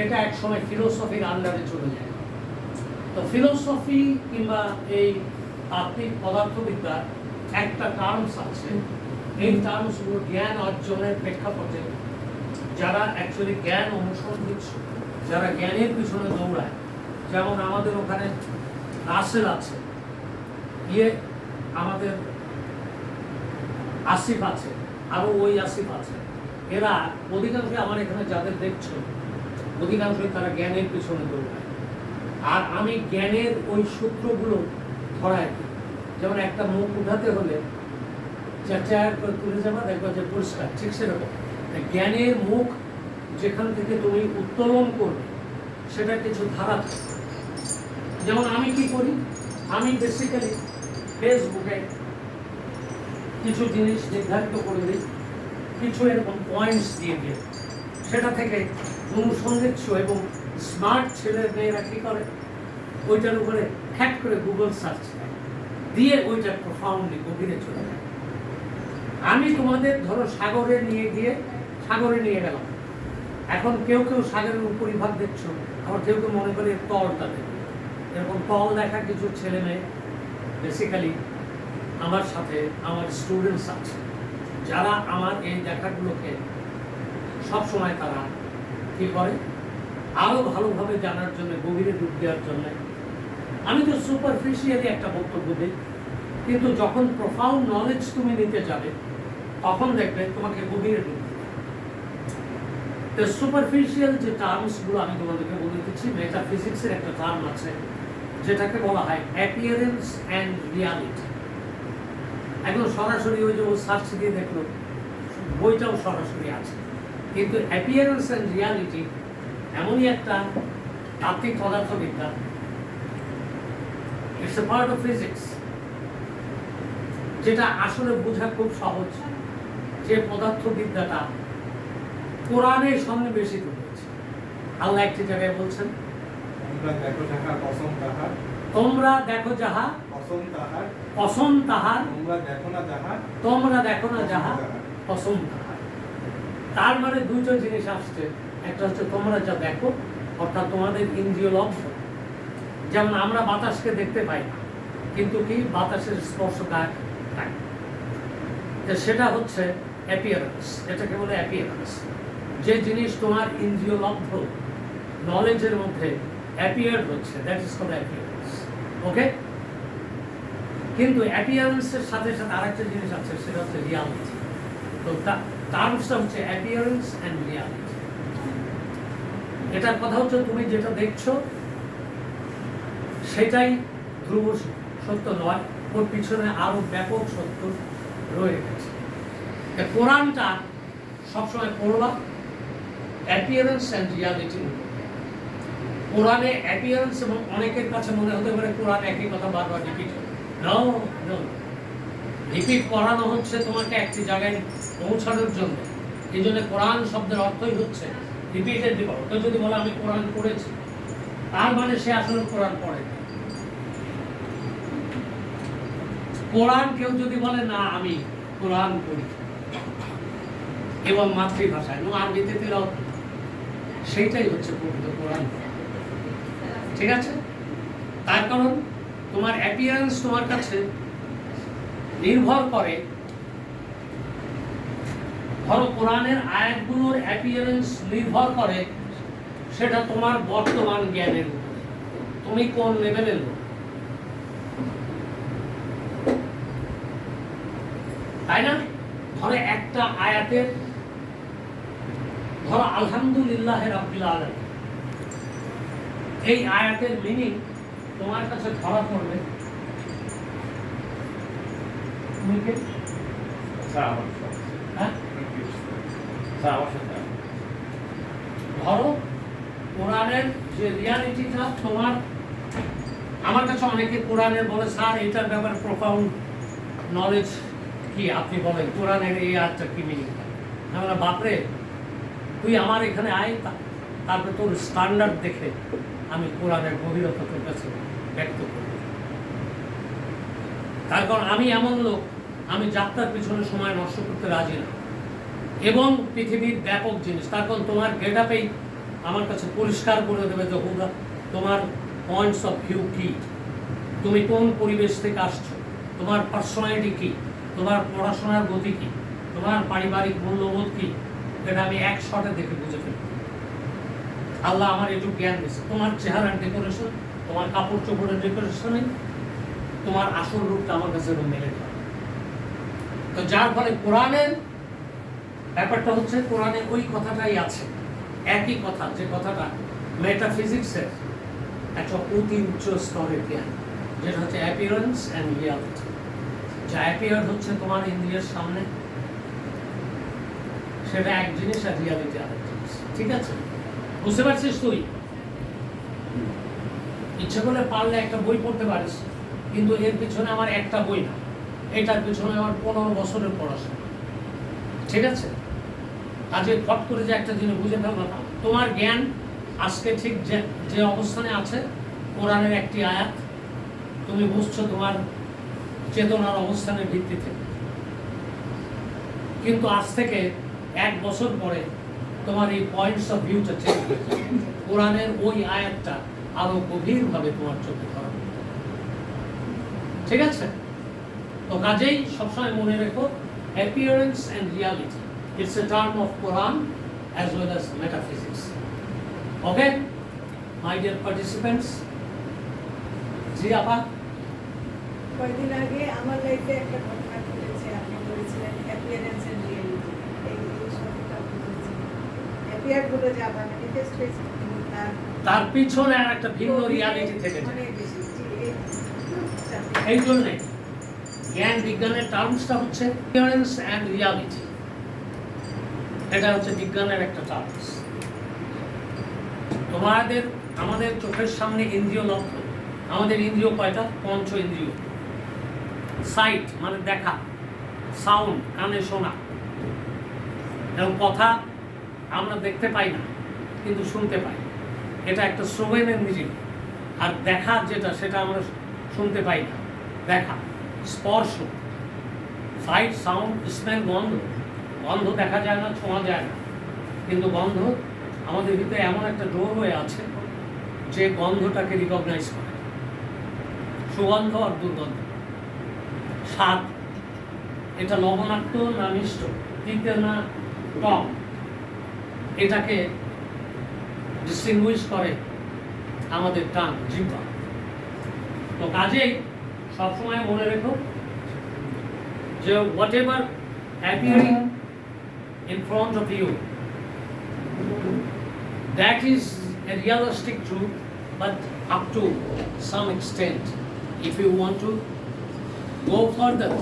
এটা একসময় ফিলোসফির আন্ডারে চলে যায়। তো ফিলোসফি কিংবা এই তাত্ত্বিক পদার্থবিদ্যার একটা টার্মস আছে। এই টার্মসগুলো জ্ঞান অর্জনের প্রেক্ষাপটে যারা অ্যাকচুয়ালি জ্ঞান অনুসরণ দিচ্ছে যারা জ্ঞানের পিছনে দৌড়ায়, যেমন আমাদের ওখানে রাসেল আছে ইয়ে আমাদের আসিফ আছে, আরও ওই আসিফ আছে। এরা অধিকাংশই আমার এখানে যাদের দেখছ অধিকাংশই তারা জ্ঞানের পিছনে দৌড়ায়। আর আমি জ্ঞানের ওই সূত্রগুলো দিই। যেমন একটা মুখ উঠাতে হলে করে তুলে যাবা, দেখবা যে পরিষ্কার, ঠিক সেরকম। জ্ঞানের মুখ যেখান থেকে তুমি উত্তোলন করবে, সেটা কিছু ধারা যেমন আমি কি করি? আমি বেসিক্যালি ফেসবুকে কিছু জিনিস নির্ধারিত করে দিই, কিছু এরকম পয়েন্টস দিয়ে দিই। সেটা থেকে অনুসন্ধিৎস এবং স্মার্ট ছেলে মেয়েরা কী করে? ওইটার উপরে হ্যাক করে গুগল সার্চ দেয় ওইটা প্রফাউন্ডলি গভীরে চলে যায়। আমি তোমাদের ধরো সাগরে নিয়ে গিয়ে সাগরে নিয়ে গেলাম। এখন কেউ কেউ সাগরের উপরিভাগ দেখছ? আবার কেউ কেউ মনে করে তলটা দেখবে। এরকম তল দেখা কিছু ছেলে মেয়ে। বেসিক্যালি আমার সাথে আমার স্টুডেন্টস আছে। যারা আমার এই দেখাগুলোকে সবসময় তারা কী করে আরও ভালোভাবে জানার জন্য, গভীরে ডুব দেওয়ার জন্য। আমি তো সুপারফিশিয়ালি একটা বক্তব্য দিই, কিন্তু যখন প্রফাউন্ড নলেজ তুমি নিতে যাবে, তখন দেখবে তোমাকে গভীরে ডুব। তো সুপারফিশিয়াল যে টার্মসগুলো আমি তোমাদেরকে বলে দিচ্ছি মেটাফিজিক্সের একটা টার্ম আছে, যেটাকে বলা হয় অ্যাপিয়ারেন্স অ্যান্ড রিয়ালিটি একদম সরাসরি ওই যে ও সার্চ দিয়ে দেখল, বইটাও সরাসরি আছে। কিন্তু অ্যাপিয়ারেন্স অ্যান্ড রিয়ালিটি এমনই একটা তাত্ত্বিক পদার্থবিদ্যা। It's a part of physics যেটা আসলে বোঝা খুব সহজ যে পদার্থবিদ্যাটা কোরআনের সন্নিবেশিত হয়েছে। আল্লাহ একটি জায়গায় বলছেন তোমরা দেখো যাহা কসম তাহার তোমরা দেখো যাহা কসম তাহার পছন্দ তাহার তোমরা দেখো না যাহা তোমরা দেখো না যাহা পছন্দ তাহার। তার মানে দুটো জিনিস আসছে। একটা হচ্ছে তোমরা যা দেখো, অর্থাৎ তোমাদের ইন্দ্রিয় লব্ধ যেমন আমরা বাতাসকে দেখতে পাই না, কিন্তু কি বাতাসের স্পর্শ সেটা হচ্ছে অ্যাপিয়ারেন্স এটাকে বলে অ্যাপিয়ারেন্স যে জিনিস তোমার ইন্দ্রিয় লব্ধ নলেজের মধ্যে অ্যাপিয়ার হচ্ছে that is call appearance okay কিন্তু অ্যাপিয়ারেন্সের সাথে সাথে আরেকটা জিনিস আছে, সেটা হচ্ছে রিয়ালিটি তো টার্মসটা হচ্ছে অ্যাপিয়ারেন্স অ্যান্ড রিয়ালিটি এটার কথা হচ্ছে তুমি যেটা দেখছ, সেটাই ধ্রুব সত্য নয়, ওর পিছনে ব্যাপক সত্য রয়ে গেছে। কোরআনটা সবসময় পড়বা অ্যাপিয়ারেন্স অ্যান্ড রিয়ালিটি কোরআনে অ্যাপিয়ারেন্স এবং অনেকের কাছে মনে হতে পারে কোরআন একই কথা বারবার রিপিট নো রিপিট করানো হচ্ছে তোমাকে একটি জায়গায় পৌঁছানোর জন্য। এই জন্য কোরআন শব্দের অর্থই হচ্ছে রিপিটেড রিপোর্ট কেউ যদি বলে আমি কোরআন পড়েছি তার মানে সে আসলে কোরআন পড়ে কোরআন কেউ যদি বলে না আমি কোরআন পড়ি। এবং মাতৃভাষায় এবং আরবিতে করি, সেইটাই হচ্ছে প্রকৃত কোরআন। ঠিক আছে? তার কারণ তোমার অ্যাপিয়ারেন্স তোমার কাছে নির্ভর করে ধরো কোরআনের আয়াতগুলোর অ্যাপিয়ারেন্স নির্ভর করে, সেটা তোমার বর্তমান জ্ঞানের তুমি কোন লেভেলের তাই না? ধরো একটা আয়াতের, ধরো আলহামদুলিল্লাহ রাব্বিল এই আয়াতের মিনিং তোমার কাছে ধরা পড়বে। তুমি কে? ধরো, কোরআনের যে রিয়ালিটিটা তোমার, আমার কাছে অনেকে কোরআনের বলে, স্যার, এটার ব্যাপারে প্রফাউন্ড নলেজ কি? আপনি বলেন, কোরআনের এই আয়াতটা কি আমরা বাপরে, তুই আমার এখানে আয় তারপরে তোর স্ট্যান্ডার্ড দেখে আমি কোরআনের গভীরতা তোর কাছে ব্যক্ত করি তার কারণ আমি এমন লোক, আমি যাত্রার পিছনে সময় নষ্ট করতে রাজি না। এবং পৃথিবীর ব্যাপক জিনিস। তার কারণ তোমার গেট আপেই আমার কাছে পরিষ্কার করে দেবে যে হুদা তোমার পয়েন্টস অফ ভিউ কি। তুমি কোন পরিবেশ থেকে আসছো? তোমার পার্সোনালিটি কি? তোমার পড়াশোনার গতি কি? তোমার পারিবারিক মূল্যবোধ কি? এটা আমি এক শটে দেখে বুঝে ফেলি। আল্লাহ আমার একটু জ্ঞান দিয়েছে। তোমার চেহারার ডেকোরেশন তোমার কাপড় চোপড়ের ডেকোরেশনে তোমার আসল রূপটা আমার কাছে মেলে তো যার ফলে কোরআনের ব্যাপারটা হচ্ছে কোরআনে ওই কথাটাই আছে। একই কথা, যে কথাটা মেটাফিজিক্সের একটা অতি উচ্চ স্তরের জ্ঞান, যেটা হচ্ছে অ্যাপিয়ারেন্স অ্যান্ড রিয়ালিটি যা অ্যাপিয়ার হচ্ছে তোমার ইন্দ্রিয়ের সামনে, সেটা এক জিনিস আর রিয়ালিটি জিনিস। ঠিক আছে? বুঝতে পারছিস তুই? ইচ্ছে করলে পারলে একটা বই পড়তে পারিস, কিন্তু এর পিছনে আমার একটা বই না। এটার পিছনে আমার পনেরো বছরের পড়াশোনা। ঠিক আছে? কাজে ফট করে যে একটা জিনিস বুঝে ফেলব না তোমার জ্ঞান আজকে ঠিক যে যে অবস্থানে আছে, কোরআনের একটি আয়াত, তুমি বুঝছ তোমার চেতনার অবস্থানের ভিত্তিতে। কিন্তু আজ থেকে এক বছর পরে তোমার এই পয়েন্টস অফ ভিউটা চেঞ্জ হয়ে যাবে। কোরআনের ওই আয়াতটা আরও গভীরভাবে তোমার চোখে ধরা ঠিক আছে? তো কাজেই সবসময় মনে রেখো appearance and reality it's a term of Quran as well as metaphysics okay my dear participants জি আপা। কয়েকদিন আগে আমার লাইফে একটা ঘটনা ঘটেছে। আপনি বলেছিলেন অ্যাপিয়ারেন্স এন্ড রিয়েলিটি এই এই শব্দটা বুঝেছি অ্যাপিয়ার বলে যা বা ম্যানিফেস্ট হয়েছে কিন্তু তার তার পিছনে আর একটা ভিন্ন রিয়ালিটি থেকে যায়। অনেক বেশি। জি, এই- জানতে এই জন্যে জ্ঞান বিজ্ঞানের টার্মসটা হচ্ছে অ্যাপিয়ারেন্স অ্যান্ড রিয়ালিটি এটা হচ্ছে বিজ্ঞানের একটা টার্মস তোমাদের, আমাদের চোখের সামনে ইন্দ্রিয় লক্ষ্য আমাদের ইন্দ্রিয় কয়টা? পঞ্চ ইন্দ্রিয়। সাইট মানে দেখা। সাউন্ড কানে শোনা। এবং কথা আমরা দেখতে পাই না, কিন্তু শুনতে পাই। এটা একটা শ্রবণ ইন্দ্রিয় আর দেখা যেটা, সেটা আমরা শুনতে পাই না। দেখা, স্পর্শ। সাইট সাউন্ড স্মেল গন্ধ। গন্ধ দেখা যায় না, ছোঁয়া যায় না। কিন্তু গন্ধ আমাদের ভিতরে এমন একটা ডোর হয়ে আছে যে গন্ধটাকে রিকগনাইজ করে। সুগন্ধ আর দুর্গন্ধ। স্বাদ। এটা লবণাক্ত না মিষ্ট? তিতে না টক? এটাকে ডিস্টিংগুইশ করে আমাদের টান, জিহ্বা। তো কাজেই সবসময় মনে রেখো যে whatever appearing in front of you. That is a realistic truth, but up to some extent. If you want to go further,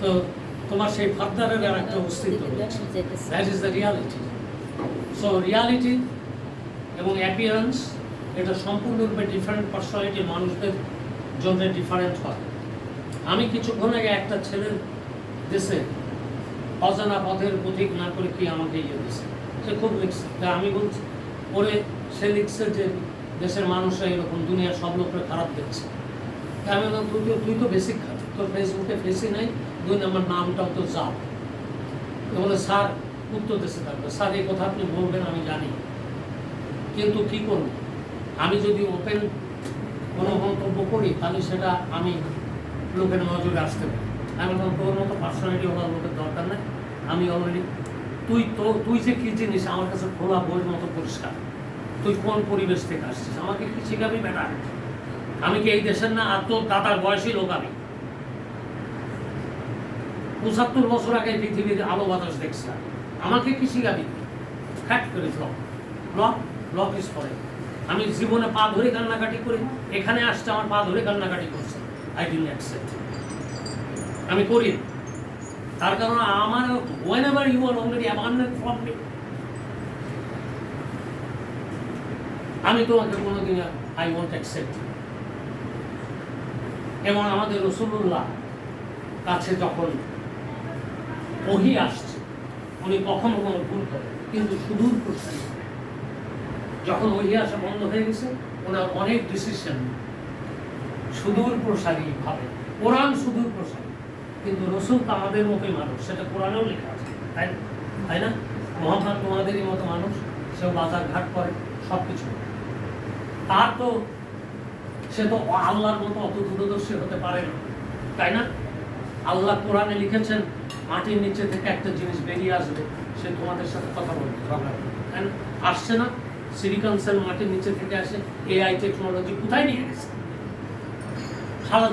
তো তোমার সেই ফার্দারের আর একটা অস্তিত্ব রয়েছে that is the reality so reality এবং অ্যাপিয়ারেন্স এটা সম্পূর্ণরূপে ডিফারেন্ট পার্সোনালিটি মানুষদের জন্য ডিফারেন্ট হয় আমি কিছুক্ষণ আগে একটা ছেলের দেশে অজানা পথের পথিক না করে কি আমাকে ইয়ে দিছে? সে খুব লিখছে তা আমি বলছি পরে সে লিখছে যে দেশের মানুষরা এরকম, দুনিয়ার সব লোকরা খারাপ দেখছে। তা আমি বললাম, তুই তো- তুই তো বেশি খারাপ। তোর ফেসবুকে ফেসি নাই, দুই নম্বর নামটাও তো যাও বলে, স্যার, উত্তর দেশে থাকবে স্যার, এই কথা আপনি বলবেন, আমি জানি। কিন্তু কি করব? আমি যদি ওপেন কোনো মন্তব্য করি, তাহলে সেটা আমি লোকের নজরে আসতে পারি। আমি বললাম তোর মতো পার্সোনালিটি হওয়ার লোকের দরকার নেই। আমি অলরেডি তুই তো, তুই যে কি জিনিস আমার কাছে খোলা বইয়ের মতো পরিষ্কার। তুই কোন পরিবেশ থেকে আসছিস? আমাকে কি শিখাবি বেটা? আমি কি এই দেশের না? আর তোর দাদার বয়সী লোক আমি। পঁচাত্তর বছর আগে পৃথিবীর আলো বাতাস দেখছিলাম। আমাকে কি শিখাবি? ফ্যাট করে ব্লক ব্লক ব্লক ইস ফরে আমি জীবনে পা ধরে কান্নাকাটি করি। এখানে আসতে আমার পা ধরে কান্নাকাটি করছে। আই ডিন্ট অ্যাকসেপ্ট আমি করি না। তার কারণ আমার whenever you are already abandoned from me আমি তোমাকে কোনোদিন আই ওয়ান্ট অ্যাকসেপ্ট এবং আমাদের রসুল্লাহ কাছে যখন ওহি আসছে, উনি কখনো কোনো ভুল করেন কিন্তু সুদূর প্রসারী যখন ওহি আসা বন্ধ হয়ে গেছে, ওনার অনেক ডিসিশন সুদূর প্রসারী ভাবে। কোরআন সুদূর প্রসারী কিন্তু রসুল তো আমাদের মতোই মানুষ সেটা কোরআনেও লেখা আছে তাই তাই না? মোহাম্মদ তোমাদেরই মতো মানুষ সেও বাজার ঘাট করে সব কিছু তার তো সে তো আল্লাহর মতো অত দূরদর্শী হতে পারে না তাই না? আল্লাহ কোরআনে লিখেছেন মাটির নিচে থেকে একটা জিনিস বেরিয়ে আসবে সে তোমাদের সাথে কথা বলবে তাই না? আসছে না সেল মাটির নিচে থেকে আসে এআই টেকনোলজি কোথায় নিয়ে গেছে?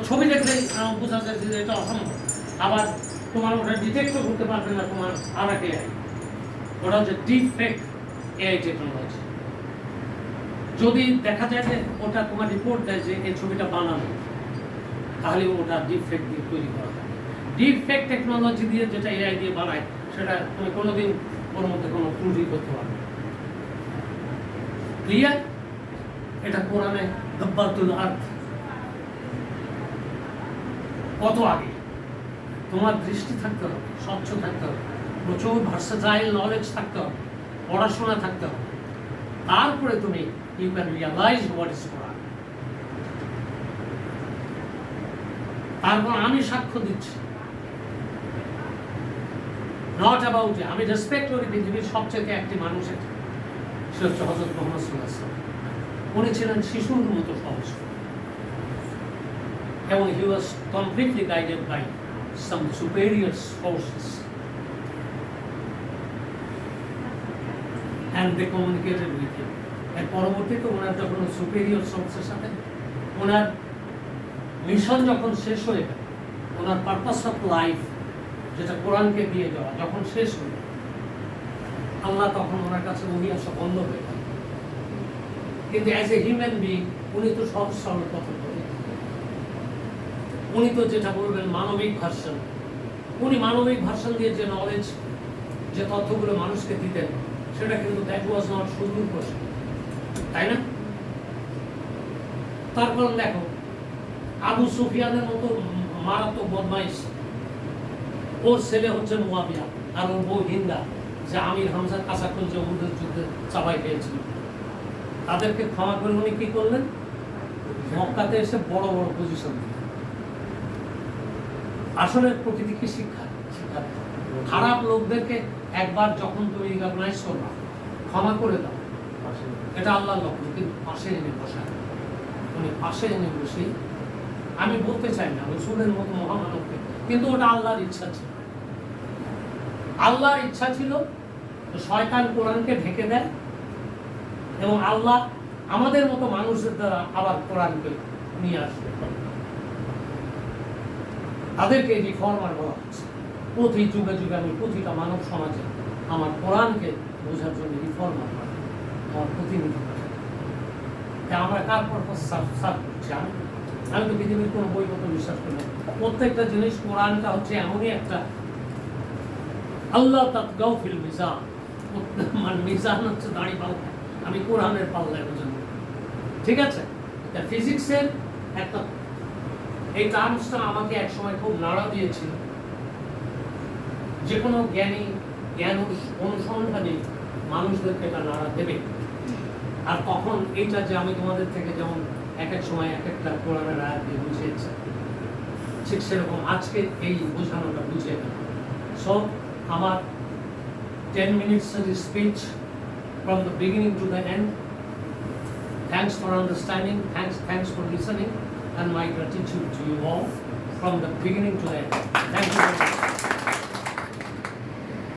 ছবি দেখলেই আহ, বোঝা যায় যে এটা অসম্ভব। আবার তোমার ওটা ডিটেক্টও করতে পারবে না তোমার আর এক এআই ওটা হচ্ছে ডিপ ফেক এআই টেকনোলজি যদি দেখা যায় যে ওটা তোমার রিপোর্ট দেয় যে এই ছবিটা বানানো, তাহলে ওটা ডিপ ফেক দিয়ে তৈরি করা যায়। ডিপ ফেক টেকনোলজি দিয়ে যেটা এআই দিয়ে বানায়, সেটা তুমি কোনোদিন ওর মধ্যে কোনো ত্রুটি করতে পারবে ক্লিয়ার এটা কোরআনে দব্বাতুল আর্থ। কত আগে? তোমার দৃষ্টি থাকতে হবে, স্বচ্ছ থাকতে হবে, প্রচুর ভার্সাটাইল নলেজ থাকতে হবে, পড়াশোনা থাকতে হবে। তারপরে তুমি you can realise what is Quran তারপর আমি সাক্ষ্য দিচ্ছি। নট অ্যাবাউট আমি রেসপেক্ট করি পৃথিবীর সবচেয়ে একটি মানুষের। সে হচ্ছে হজরত মোহাম্মদ সাল্লাহ। উনি ছিলেন শিশুর মতো সহজ। এবং he was completely guided by some superior forces and they communicated with him এর পরবর্তীতে ওনার যখন সুপেরিয়র সোর্সের সাথে ওনার মিশন যখন শেষ হয়ে গেল, ওনার পারপাস অফ লাইফ যেটা কোরআনকে দিয়ে দেওয়া যখন শেষ হয়ে আল্লাহ তখন ওনার কাছে উনি আসা বন্ধ হয়ে গেল। কিন্তু অ্যাজ এ হিউম্যান বিং উনি তো সহজ সরল বলেন উনি তো যেটা বলবেন মানবিক ভার্সন। উনি মানবিক ভার্সন দিয়ে যে নলেজ যে তথ্যগুলো মানুষকে দিতেন, সেটা কিন্তু দ্যাট ওয়াজ নট সুদূর প্রশ্ন। তাই না? তারপর দেখো, আবু সুফিয়ানের মতো মারাত্মক বদমাইশ। ওর ছেলে হচ্ছে মুয়াবিয়া, আর ওর বউ হিন্দা, যে আমির হামজার কাছাকাছি যে উহুদের যুদ্ধে চাপাই পেয়েছিল। তাদেরকে ক্ষমা করে উনি কি করলেন? মক্কাতে এসে বড় বড় পজিশন দিলেন। আসলে প্রকৃতিকে শিক্ষা? শিক্ষা খারাপ লোকদেরকে একবার যখন তুমি রিকগনাইজ করবা, ক্ষমা করে দাও। এটা আল্লাহর লক্ষ্য, কিন্তু পাশে এনে বসায় উনি পাশে এনে বসেই আমি বলতে চাই না, রসুলের মতো মহামানবকে কিন্তু ওটা আল্লাহর ইচ্ছা ছিল। আল্লাহর ইচ্ছা ছিল শয়তান কোরআনকে ঢেকে দেয় এবং আল্লাহ আমাদের মতো মানুষের দ্বারা আবার কোরআনকে নিয়ে আসবে। তাদেরকে রিফর্মার বলা হচ্ছে প্রতি যুগে যুগে আমি প্রতিটা মানব সমাজে আমার কোরআনকে বোঝার জন্য রিফর্মার আমার প্রতিনিধি আমরা কার পরপর সার্ভ করছি? আমি? আমি তো পৃথিবীর কোনো বই মতো বিশ্বাস করি না। প্রত্যেকটা জিনিস কোরআনটা হচ্ছে এমনই একটা আল্লাহ তাত ফিল মিজান। মানে মিজান হচ্ছে দাঁড়ি পাল্লা। আমি কোরআনের পাল্লায় বোঝানো ঠিক আছে? ফিজিক্সের একটা এই টার্মসটা আমাকে একসময় খুব নাড়া দিয়েছিল। যে কোনো জ্ঞানী জ্ঞান অনুস- অনুসন্ধানী মানুষদেরকে এটা নাড়া দেবে। আর তখন এইটা যে আমি তোমাদের থেকে যেমন এক এক সময় এক একটা কোরআনের আয়াত দিয়ে বুঝিয়েছি ঠিক সেরকম আজকে এই বোঝানোটা বুঝিয়ে গেল সো আমার ten minutes speech from the beginning to the end Thanks for understanding, thanks, thanks for listening, and my gratitude to you all from the beginning to the end. Thank you.